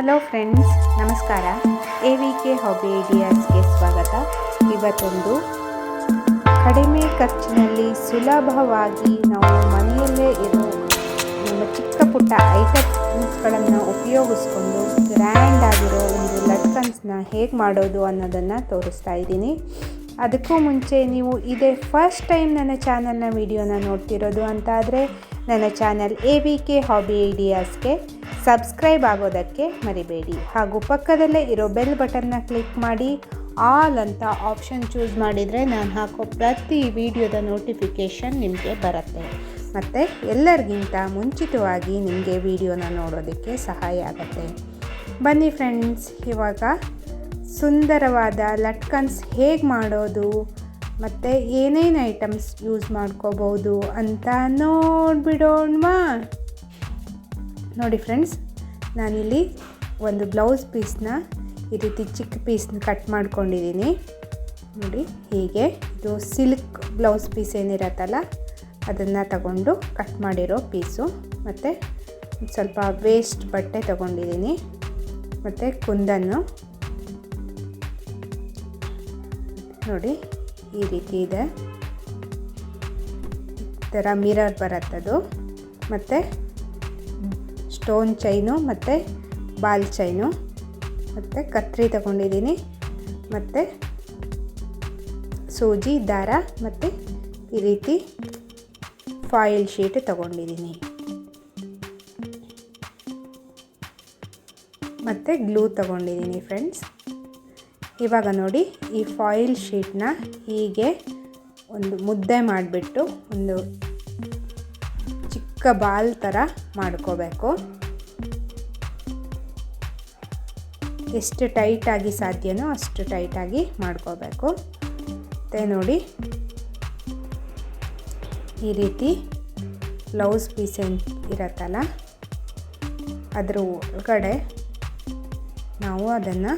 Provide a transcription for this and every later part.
Hello friends ನಮಸ್ಕಾರ. A V K hobby ಐಡಿಯಾಸ್ಗೆ ಸ್ವಾಗತ. ಇವತ್ತೊಂದು ಕಡಿಮೆ ಖರ್ಚಿನಲ್ಲಿ ಸುಲಭವಾಗಿ ನಾವು ಮನೆಯಲ್ಲೇ ಇರೋ ನಮ್ಮ ಚಿಕ್ಕ ಪುಟ್ಟ ಐಟಮ್ಸ್ಗಳನ್ನು ಉಪಯೋಗಿಸ್ಕೊಂಡು ಗ್ರ್ಯಾಂಡ್ ಆಗಿರೋ ಒಂದು ಲಟ್ಕನ್ಸ್ನ ಹೇಗೆ ಮಾಡೋದು ಅನ್ನೋದನ್ನು ತೋರಿಸ್ತಾ ಇದ್ದೀನಿ. ಅದಕ್ಕೂ ಮುಂಚೆ ನೀವು ಇದೇ ಫಸ್ಟ್ ಟೈಮ್ ನನ್ನ ಚಾನಲ್ನ ವಿಡಿಯೋನ ನೋಡ್ತಿರೋದು ಅಂತಾದರೆ, ನನ್ನ channel A V K hobby ಐಡಿಯಾಸ್ಗೆ subscribe ಆಗೋದಕ್ಕೆ ಮರಿಬೇಡಿ. ಹಾಗೂ ಪಕ್ಕದಲ್ಲೇ ಇರೋ ಬೆಲ್ ಬಟನ್ನ ಕ್ಲಿಕ್ ಮಾಡಿ. ಆಲ್ ಅಂತ ಆಪ್ಷನ್ ಚೂಸ್ ಮಾಡಿದರೆ ನಾನು ಹಾಕೋ ಪ್ರತಿ ವಿಡಿಯೋದ ನೋಟಿಫಿಕೇಷನ್ ನಿಮಗೆ ಬರುತ್ತೆ. ಮತ್ತು ಎಲ್ಲರಿಗಿಂತ ಮುಂಚಿತವಾಗಿ ನಿಮಗೆ ವಿಡಿಯೋನ ನೋಡೋದಕ್ಕೆ ಸಹಾಯ ಆಗುತ್ತೆ. ಬನ್ನಿ ಫ್ರೆಂಡ್ಸ್, ಇವಾಗ ಸುಂದರವಾದ ಲಟ್ಕನ್ಸ್ ಹೇಗೆ ಮಾಡೋದು, ಮತ್ತು ಏನೇನು ಐಟಮ್ಸ್ ಯೂಸ್ ಮಾಡ್ಕೋಬೋದು ಅಂತ ನೋಡಿಬಿಡೋಣವಾ. ನೋಡಿ ಫ್ರೆಂಡ್ಸ್, ನಾನಿಲ್ಲಿ ಒಂದು ಬ್ಲೌಸ್ ಪೀಸ್ನ ಈ ರೀತಿ ಚಿಕ್ಕ ಪೀಸ್ನ ಕಟ್ ಮಾಡ್ಕೊಂಡಿದ್ದೀನಿ. ನೋಡಿ, ಹೀಗೆ ಇದು ಸಿಲ್ಕ್ ಬ್ಲೌಸ್ ಪೀಸ್ ಏನಿರತ್ತಲ್ಲ, ಅದನ್ನು ತಗೊಂಡು ಕಟ್ ಮಾಡಿರೋ ಪೀಸು. ಮತ್ತು ಸ್ವಲ್ಪ ವೇಸ್ಟ್ ಬಟ್ಟೆ ತಗೊಂಡಿದ್ದೀನಿ. ಮತ್ತು ಕುಂದನ್ನು. ನೋಡಿ, ಈ ರೀತಿ ಇದೆ. ಈ ಥರ ಮಿರರ್ ಬರುತ್ತದು. ಮತ್ತು ಸ್ಟೋನ್ ಚೈನು ಮತ್ತು ಬಾಲ್ ಚೈನು ಮತ್ತು ಕತ್ರಿ ತಗೊಂಡಿದ್ದೀನಿ ಮತ್ತು ಸೂಜಿ ದಾರ ಮತ್ತು ಈ ರೀತಿ ಫಾಯಿಲ್ ಶೀಟ್ ತಗೊಂಡಿದ್ದೀನಿ ಮತ್ತು ಗ್ಲೂ ತಗೊಂಡಿದ್ದೀನಿ ಫ್ರೆಂಡ್ಸ್ ಇವಾಗ ನೋಡಿ ಈ ಫಾಯಿಲ್ ಶೀಟ್ನ ಹೀಗೆ ಒಂದು ಮುದ್ದೆ ಮಾಡಿಬಿಟ್ಟು ಒಂದು ಚಿಕ್ಕ ಬಾಲ್ ಥರ ಮಾಡ್ಕೋಬೇಕು. ಎಷ್ಟು ಟೈಟಾಗಿ ಸಾಧ್ಯನೋ ಅಷ್ಟು ಟೈಟಾಗಿ ಮಾಡ್ಕೋಬೇಕು. ಮತ್ತು ನೋಡಿ, ಈ ರೀತಿ ಬ್ಲೌಸ್ ಪೀಸ್ ಇರತ್ತಲ್ಲ, ಅದರ ಒಳಗಡೆ ನಾವು ಅದನ್ನು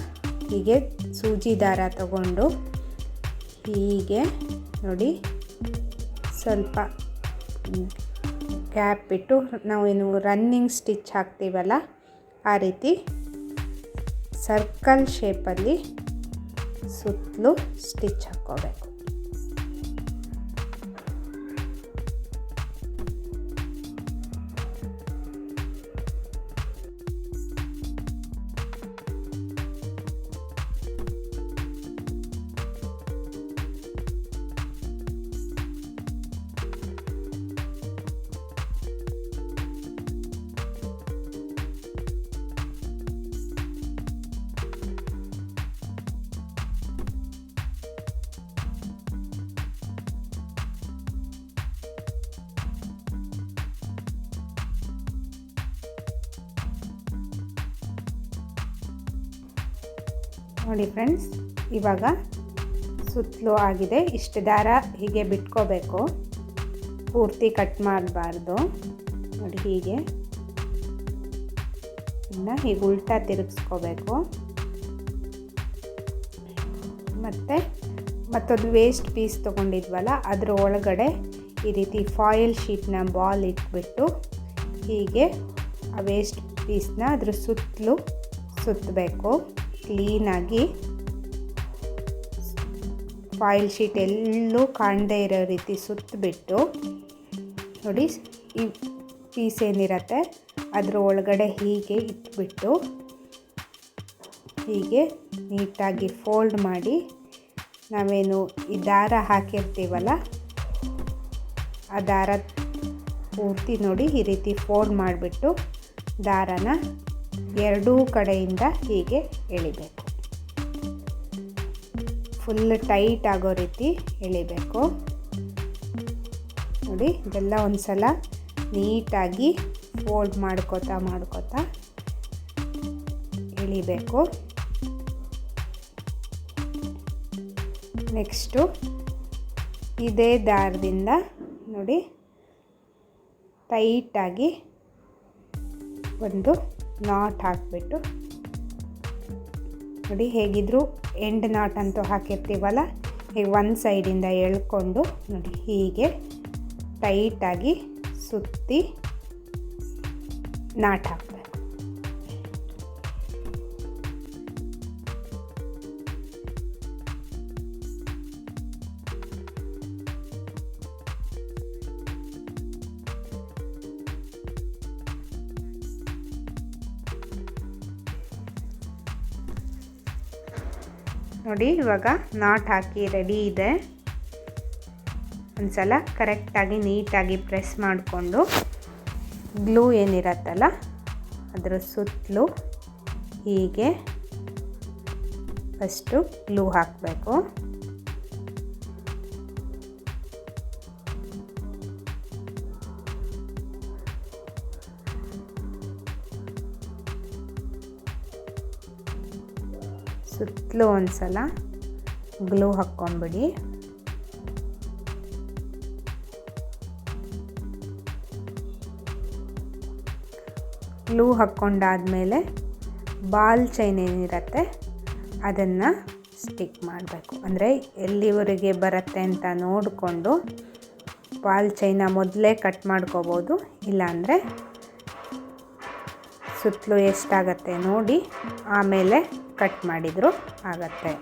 ಹೀಗೆ ಸೂಜಿ ದಾರ ತಗೊಂಡು ಹೀಗೆ ನೋಡಿ ಸ್ವಲ್ಪ ಗ್ಯಾಪ್ ಬಿಟ್ಟು ನಾವೇನು ರನ್ನಿಂಗ್ ಸ್ಟಿಚ್ ಹಾಕ್ತೀವಲ್ಲ ಆ ರೀತಿ ಸರ್ಕಲ್ ಶೇಪಲ್ಲಿ ಸುತ್ತಲೂ ಸ್ಟಿಚ್ ಹಾಕ್ಕೋಬೇಕು. ನೋಡಿ ಫ್ರೆಂಡ್ಸ್, ಇವಾಗ ಸುತ್ತಲೂ ಆಗಿದೆ. ಇಷ್ಟು ದಾರ ಹೀಗೆ ಬಿಟ್ಕೋಬೇಕು. ಪೂರ್ತಿ ಕಟ್ ಮಾಡಬಾರ್ದು. ನೋಡಿ ಹೀಗೆ. ಇನ್ನು ಹೀಗೆ ಉಲ್ಟಾ ತಿರುಗಿಸ್ಕೋಬೇಕು. ಮತ್ತು ಮತ್ತೊಂದು ವೇಸ್ಟ್ ಪೀಸ್ ತೊಗೊಂಡಿದ್ವಲ್ಲ, ಅದರ ಒಳಗಡೆ ಈ ರೀತಿ ಫಾಯಿಲ್ ಶೀಟ್ನ ಬಾಲ್ ಇಟ್ಬಿಟ್ಟು ಹೀಗೆ ಆ ವೇಸ್ಟ್ ಪೀಸ್ನ ಅದ್ರ ಸುತ್ತಲೂ ಸುತ್ತಬೇಕು. ಕ್ಲೀನಾಗಿ ಫಾಯಿಲ್ ಶೀಟ್ ಎಲ್ಲೂ ಕಾಣದೇ ಇರೋ ರೀತಿ ಸುತ್ತಬಿಟ್ಟು ನೋಡಿ, ಈ ಪೀಸ್ ಏನಿರತ್ತೆ ಅದರ ಒಳಗಡೆ ಹೀಗೆ ಇಟ್ಬಿಟ್ಟು ಹೀಗೆ ನೀಟಾಗಿ ಫೋಲ್ಡ್ ಮಾಡಿ ನಾವೇನು ಈ ದಾರ ಹಾಕಿರ್ತೀವಲ್ಲ, ಆ ದಾರ ಪೂರ್ತಿ ನೋಡಿ ಈ ರೀತಿ ಫೋಲ್ಡ್ ಮಾಡಿಬಿಟ್ಟು ದಾರನ ಎರಡೂ ಕಡೆಯಿಂದ ಹೀಗೆ ಎಳಿಬೇಕು. ಫುಲ್ ಟೈಟ್ ಆಗೋ ರೀತಿ ಎಳಿಬೇಕು. ನೋಡಿ, ಇದೆಲ್ಲ ಒಂದು ಸಲ ನೀಟಾಗಿ ಫೋಲ್ಡ್ ಮಾಡ್ಕೋತಾ ಮಾಡ್ಕೋತಾ ಎಳಿಬೇಕು. ನೆಕ್ಸ್ಟು ಇದೇ ದಾರದಿಂದ ನೋಡಿ ಟೈಟಾಗಿ ಒಂದು ನಾಟ್ ಹಾಕಿಬಿಟ್ಟು. ನೋಡಿ ಹೇಗಿದ್ರು ಎಂಡ್ ನಾಟ್ ಅಂತೂ ಹಾಕಿರ್ತೀವಲ್ಲ? ಹೀಗೆ ಒಂದು ಸೈಡಿಂದ ಎಳ್ಕೊಂಡು ನೋಡಿ ಹೀಗೆ ಟೈಟಾಗಿ ಸುತ್ತಿ ನಾಟ್ ಹಾಕಬೇಕು. ನೋಡಿ, ಇವಾಗ ನಾಟ್ ಹಾಕಿ ರೆಡಿ ಇದೆ. ಒಂದ್ಸಲ ಕರೆಕ್ಟಾಗಿ ನೀಟಾಗಿ ಪ್ರೆಸ್ ಮಾಡಿಕೊಂಡು ಗ್ಲೂ ಏನಿರತ್ತಲ್ಲ, ಅದರ ಸುತ್ತಲೂ ಹೀಗೆ ಫಸ್ಟು ಗ್ಲೂ ಹಾಕಬೇಕು. ಸುತ್ತಲೂ ಒಂದು ಸಲ ಗ್ಲೂ ಹಾಕ್ಕೊಂಬಿಡಿ. ಗ್ಲೂ ಹಾಕ್ಕೊಂಡಾದಮೇಲೆ ಬಾಲ್ ಚೈನ್ ಏನಿರುತ್ತೆ ಅದನ್ನು ಸ್ಟಿಕ್ ಮಾಡಬೇಕು. ಅಂದರೆ ಎಲ್ಲಿವರೆಗೆ ಬರುತ್ತೆ ಅಂತ ನೋಡಿಕೊಂಡು ಬಾಲ್ ಚೈನ ಮೊದಲೇ ಕಟ್ ಮಾಡ್ಕೋಬೋದು. ಇಲ್ಲಾಂದರೆ ಸುತ್ತಲೂ ಎಷ್ಟಾಗತ್ತೆ ನೋಡಿ. ಆಮೇಲೆ ಕಟ್ ಮಾಡಿದರೂ ಆಗತ್ತೆ.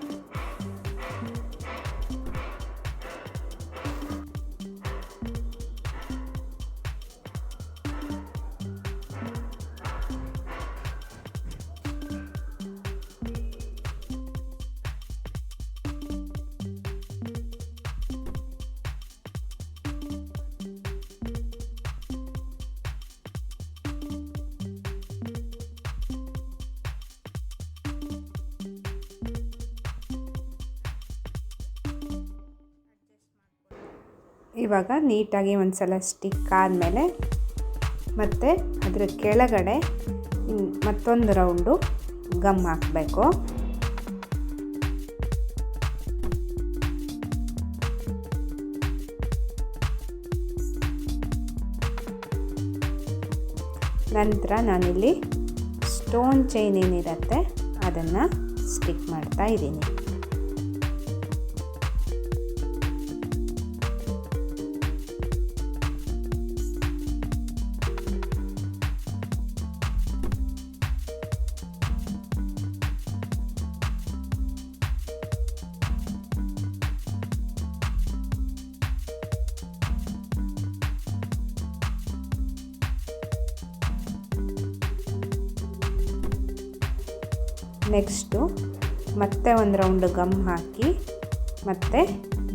ಇವಾಗ ನೀಟಾಗಿ ಒಂದು ಸಲ ಸ್ಟಿಕ್ ಆದಮೇಲೆ ಮತ್ತು ಅದರ ಕೆಳಗಡೆ ಮತ್ತೊಂದು ರೌಂಡು ಗಮ್ ಹಾಕಬೇಕು. ನಂತರ ನಾನಿಲ್ಲಿ ಸ್ಟೋನ್ ಚೈನ್ ಏನಿರುತ್ತೆ ಅದನ್ನು ಸ್ಟಿಕ್ ಮಾಡ್ತಾ ಇದ್ದೀನಿ. ನೆಕ್ಸ್ಟು ಮತ್ತೆ ಒಂದು ರೌಂಡ್ ಗಮ್ ಹಾಕಿ ಮತ್ತು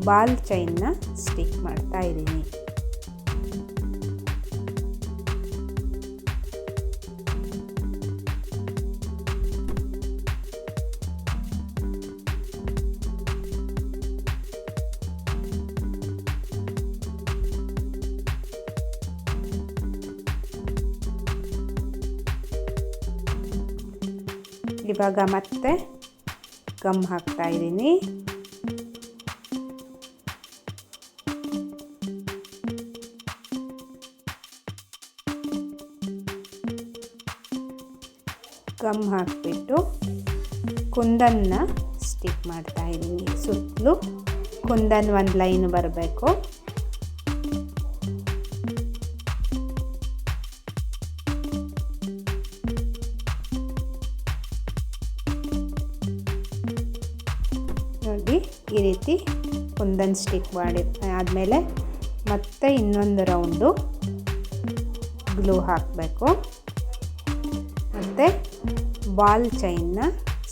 ಬಾಲ್ ಚೈನ್ನ ಸ್ಟಿಕ್ ಮಾಡ್ತಾ ಇದ್ದೀನಿ. ಇವಾಗ ಮತ್ತೆ ಗಮ್ ಹಾಕ್ತಾ ಇದ್ದೀನಿ. ಗಮ್ ಹಾಕಿಬಿಟ್ಟು ಕುಂದನ್ನ ಸ್ಟಿಕ್ ಮಾಡ್ತಾ ಇದ್ದೀನಿ. ಸುತ್ತಲೂ ಕುಂದನ್ ಒಂದು ಲೈನ್ ಬರಬೇಕು. ಕುಂದನ್ ಸ್ಟಿಚ್ ಮಾಡಿ, ಆದಮೇಲೆ ಮತ್ತೆ ಇನ್ನೊಂದು ರೌಂಡು ಗ್ಲೂ ಹಾಕಬೇಕು. ಮತ್ತು ಬಾಲ್ ಚೈನ್ನ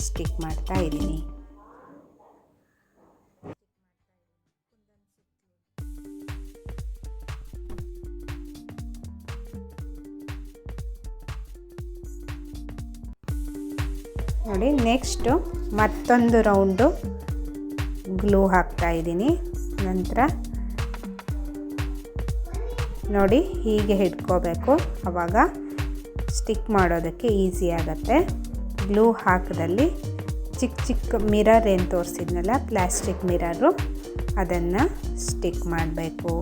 ಸ್ಟಿಕ್ ಮಾಡ್ತಾ ಇದ್ದೀನಿ. ನೋಡಿ ನೆಕ್ಸ್ಟು ಮತ್ತೊಂದು ರೌಂಡು ಗ್ಲೂ ಹಾಕ್ತಾ ಇದ್ದೀನಿ. ನಂತರ ನೋಡಿ ಹೀಗೆ ಹಿಡ್ಕೋಬೇಕು ಆವಾಗ ಸ್ಟಿಕ್ ಮಾಡೋದಕ್ಕೆ ಈಸಿ ಆಗುತ್ತೆ. ಗ್ಲೂ ಹಾಕದಲ್ಲಿ ಚಿಕ್ಕ ಚಿಕ್ಕ ಮಿರರ್ ಏನು ತೋರಿಸಿದ್ನಲ್ಲ ಪ್ಲ್ಯಾಸ್ಟಿಕ್ ಮಿರರು, ಅದನ್ನು ಸ್ಟಿಕ್ ಮಾಡಬೇಕು.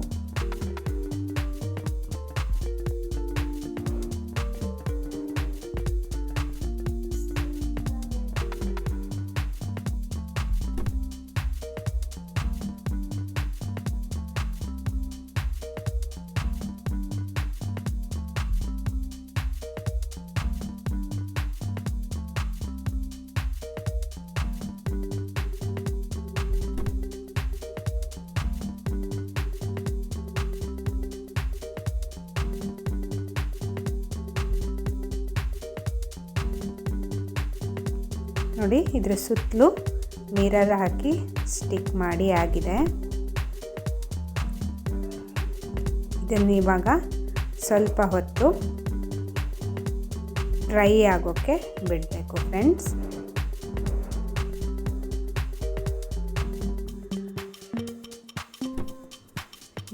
ನೋಡಿ ಇದರ ಸುತ್ತಲೂ ಮಿರರ್ ಹಾಕಿ ಸ್ಟಿಕ್ ಮಾಡಿ ಆಗಿದೆ. ಇದನ್ನು ಇವಾಗ ಸ್ವಲ್ಪ ಹೊತ್ತು ಡ್ರೈ ಆಗೋಕ್ಕೆ ಬಿಡಬೇಕು ಫ್ರೆಂಡ್ಸ್.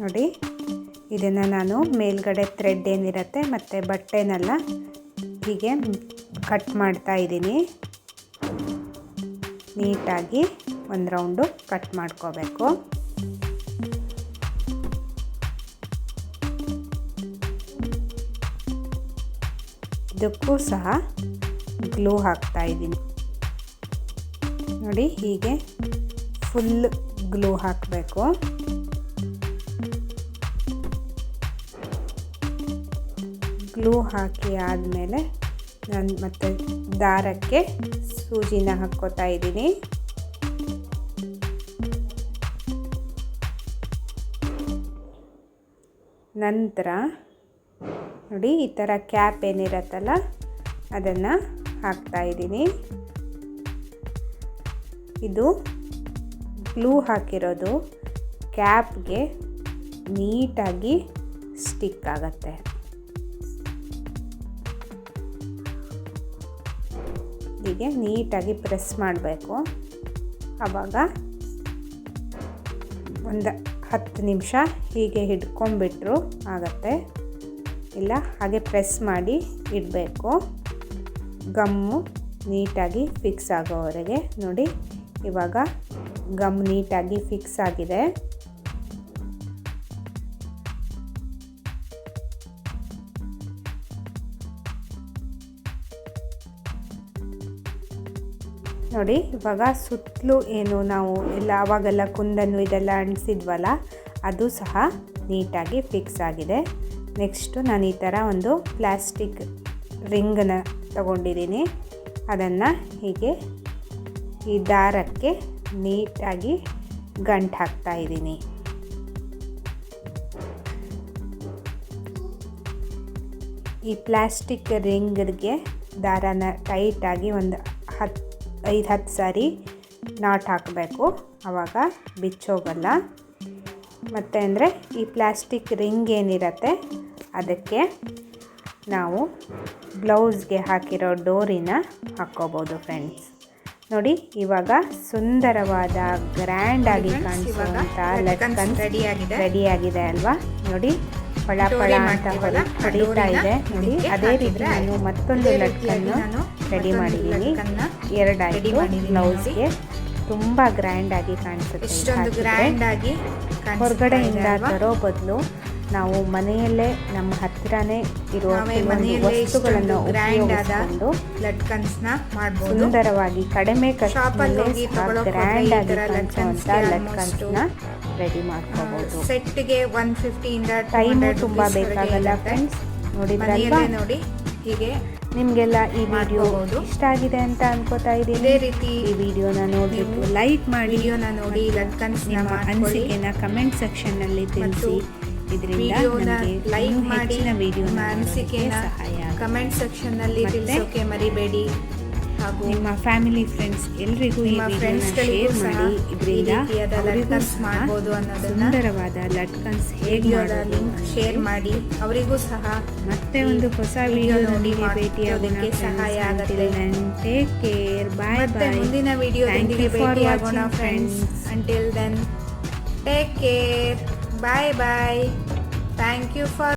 ನೋಡಿ, ಇದನ್ನು ನಾನು ಮೇಲ್ಗಡೆ ಥ್ರೆಡ್ ಏನಿರುತ್ತೆ ಮತ್ತು ಬಟ್ಟೆನೆಲ್ಲ ಹೀಗೆ ಕಟ್ ಮಾಡ್ತಾ ಇದ್ದೀನಿ. ನೀಟಾಗಿ ಒಂದು ರೌಂಡು ಕಟ್ ಮಾಡ್ಕೋಬೇಕು. ಇದಕ್ಕೂ ಸಹ ಗ್ಲೂ ಹಾಕ್ತಾ ಇದ್ದೀನಿ. ನೋಡಿ, ಹೀಗೆ ಫುಲ್ ಗ್ಲೂ ಹಾಕಬೇಕು. ಗ್ಲೂ ಹಾಕಿ ಆದಮೇಲೆ ನಾನು ಮತ್ತೆ ದಾರಕ್ಕೆ ಸೂಜಿನ ಹಾಕ್ಕೋತಾ ಇದ್ದೀನಿ. ನಂತರ ನೋಡಿ ಈ ಥರ ಕ್ಯಾಪ್ ಏನಿರತ್ತಲ್ಲ, ಅದನ್ನು ಹಾಕ್ತಾ ಇದ್ದೀನಿ. ಇದು ಗ್ಲೂ ಹಾಕಿರೋದು, ಕ್ಯಾಪ್ಗೆ ನೀಟಾಗಿ ಸ್ಟಿಕ್ ಆಗುತ್ತೆ. ಹೀಗೆ ನೀಟಾಗಿ ಪ್ರೆಸ್ ಮಾಡಬೇಕು. ಆವಾಗ ಒಂದು ಹತ್ತು ನಿಮಿಷ ಹೀಗೆ ಹಿಡ್ಕೊಂಬಿಟ್ರು ಆಗತ್ತೆ. ಇಲ್ಲ, ಹಾಗೆ ಪ್ರೆಸ್ ಮಾಡಿ ಇಡಬೇಕು. ಗಮ್ಮು ನೀಟಾಗಿ ಫಿಕ್ಸ್ ಆಗೋವರೆಗೆ ನೋಡಿ, ಇವಾಗ ಗಮ್ ನೀಟಾಗಿ ಫಿಕ್ಸ್ ಆಗಿದೆ. ನೋಡಿ, ಇವಾಗ ಸುತ್ತಲೂ ಏನು ನಾವು ಎಲ್ಲ ಆವಾಗೆಲ್ಲ ಕುಂದನ್ನು ಇದೆಲ್ಲ ಅಂಟಿಸಿದ್ವಲ್ಲ, ಅದು ಸಹ ನೀಟಾಗಿ ಫಿಕ್ಸ್ ಆಗಿದೆ. ನೆಕ್ಸ್ಟು ನಾನು ಈ ಥರ ಒಂದು ಪ್ಲ್ಯಾಸ್ಟಿಕ್ ರಿಂಗನ್ನು ತಗೊಂಡಿದ್ದೀನಿ. ಅದನ್ನು ಹೀಗೆ ಈ ದಾರಕ್ಕೆ ನೀಟಾಗಿ ಗಂಟು ಹಾಕ್ತಾ ಇದ್ದೀನಿ. ಈ ಪ್ಲ್ಯಾಸ್ಟಿಕ್ ರಿಂಗ್ಗೆ ದಾರನ ಟೈಟಾಗಿ ಒಂದು ಹತ್ತು ಐದು ಹತ್ತು ಸಾರಿ ನಾಟ್ ಹಾಕಬೇಕು. ಆವಾಗ ಬಿಚ್ಚೋಗಲ್ಲ. ಮತ್ತು ಅಂದರೆ ಈ ಪ್ಲ್ಯಾಸ್ಟಿಕ್ ರಿಂಗ್ ಏನಿರತ್ತೆ ಅದಕ್ಕೆ ನಾವು ಬ್ಲೌಸ್ಗೆ ಹಾಕಿರೋ ಡೋರಿನ ಹಾಕ್ಕೋಬೋದು ಫ್ರೆಂಡ್ಸ್. ನೋಡಿ ಇವಾಗ ಸುಂದರವಾದ ಗ್ರ್ಯಾಂಡಾಗಿ ಕಾಣಿಸುವಂಥ ಲಟ್ಕನ್ ರೆಡಿ ಆಗಿದೆ. ಅಲ್ವಾ? ನೋಡಿ ಫಳ ಫಳ ಅಂತ ಹೊಡಿ ಹೊಡಿತಾ ಇದೆ. ನೋಡಿ ಅದೇ ರೀತಿ ನಾನು ಮತ್ತೊಂದು ಲಟ್ಕನ್ನು ರೆಡಿ ಮಾಡಿದ್ದೀನಿ ಎರಡಾಯಿತು ಬ್ಲೌಸ್ಗೆ. ತುಂಬ ಗ್ರ್ಯಾಂಡಾಗಿ ಕಾಣಿಸುತ್ತೆ ಇಷ್ಟೊಂದು ಹಾಕಿದ್ರೆ. ಗ್ರ್ಯಾಂಡ್ ಆಗಿ ಹೊರಗಡೆಯಿಂದ ತರೋ ಬದಲು ನಾವು ಮನೆಯಲ್ಲೇ ನಮ್ಮ ಹತ್ತಿರನೇ ಇರುವ ವಸ್ತುಗಳನ್ನು ಉಪಯೋಗಿಸಿಕೊಂಡು ಲಟ್ಕನ್ಸ್ನ ಸುಂದರವಾಗಿ ಕಡಿಮೆ ಖರ್ಚಿನಲ್ಲೇ ಗ್ರ್ಯಾಂಡ್ ಆಗಿ ಲಟ್ಕನ್ಸ್ನ ರೆಡಿ ಮಾಡ್ಕೋಬಹುದು ಸೆಟ್ಗೆ ಒನ್ ಫಿಫ್ಟಿಯಿಂದ ಟೈಮ್ ತುಂಬಾ ಬೇಕಾಗಲ್ಲ ಫ್ರೆಂಡ್ಸ್ ನೋಡಿ ಮನೆಯಲ್ಲೇ ನೋಡಿ ಹೀಗೆ ನಿಮಗೆಲ್ಲ ಈ ವಿಡಿಯೋ ಇಷ್ಟ ಆಗಿದೆ ಅಂತ ಅನ್ಕೋತಾ ಇದ್ದೀನಿ. ಇದೇ ರೀತಿ ಈ ವಿಡಿಯೋನ ನೋಡಿ ಲೈಕ್ ಮಾಡಿ. ವಿಡಿಯೋನ ನೋಡಿ ನಿಮ್ಮ ಅನಿಸಿಕೆನ ಕಮೆಂಟ್ ಸೆಕ್ಷನ್ನಲ್ಲಿ ತಿಳಿಸಿ. ಇದರಿಂದ ಲೈಕ್ ಮಾಡಿ ವಿಡಿಯೋ ಅನಿಸಿಕೆನ ಸಹಾಯ. ಕಮೆಂಟ್ ಸೆಕ್ಷನ್ನಲ್ಲಿ ತಿಳಿಸೋಕೆ ಮರಿಬೇಡಿ. ಹಾಗೂ ನಿಮ್ಮ ಫ್ಯಾಮಿಲಿ ಫ್ರೆಂಡ್ಸ್ ಎಲ್ರಿಗೂ ಈ ವಿಡಿಯೋನ ಶೇರ್ ಮಾಡಿ. ಇದರಿಂದ ಅವರಿಗೂ ಮಾಡ್ಬೋದು ಅನ್ನೋದನ್ನ ಸುಂದರವಾದ ಲಟ್ಕನ್ಸ್ ಹೇಗೆ ಮಾಡೋದು ಲಿಂಕ್ ಶೇರ್ ಮಾಡಿ. ಅವರಿಗೂ ಸಹ ಮತ್ತೆ ಒಂದು ಹೊಸ ವಿಡಿಯೋ ನೋಡಿ ಮಾಡೋದಕ್ಕೆ ಸಹಾಯ ಆಗುತ್ತೆ. ಟೇಕ್ ಕೇರ್ ಬಾಯ್ ಬಾಯ್ ಮುಂದಿನ ವಿಡಿಯೋ ಭೇಟಿಯಾಗೋಣ friends until then take care bye bye thank you for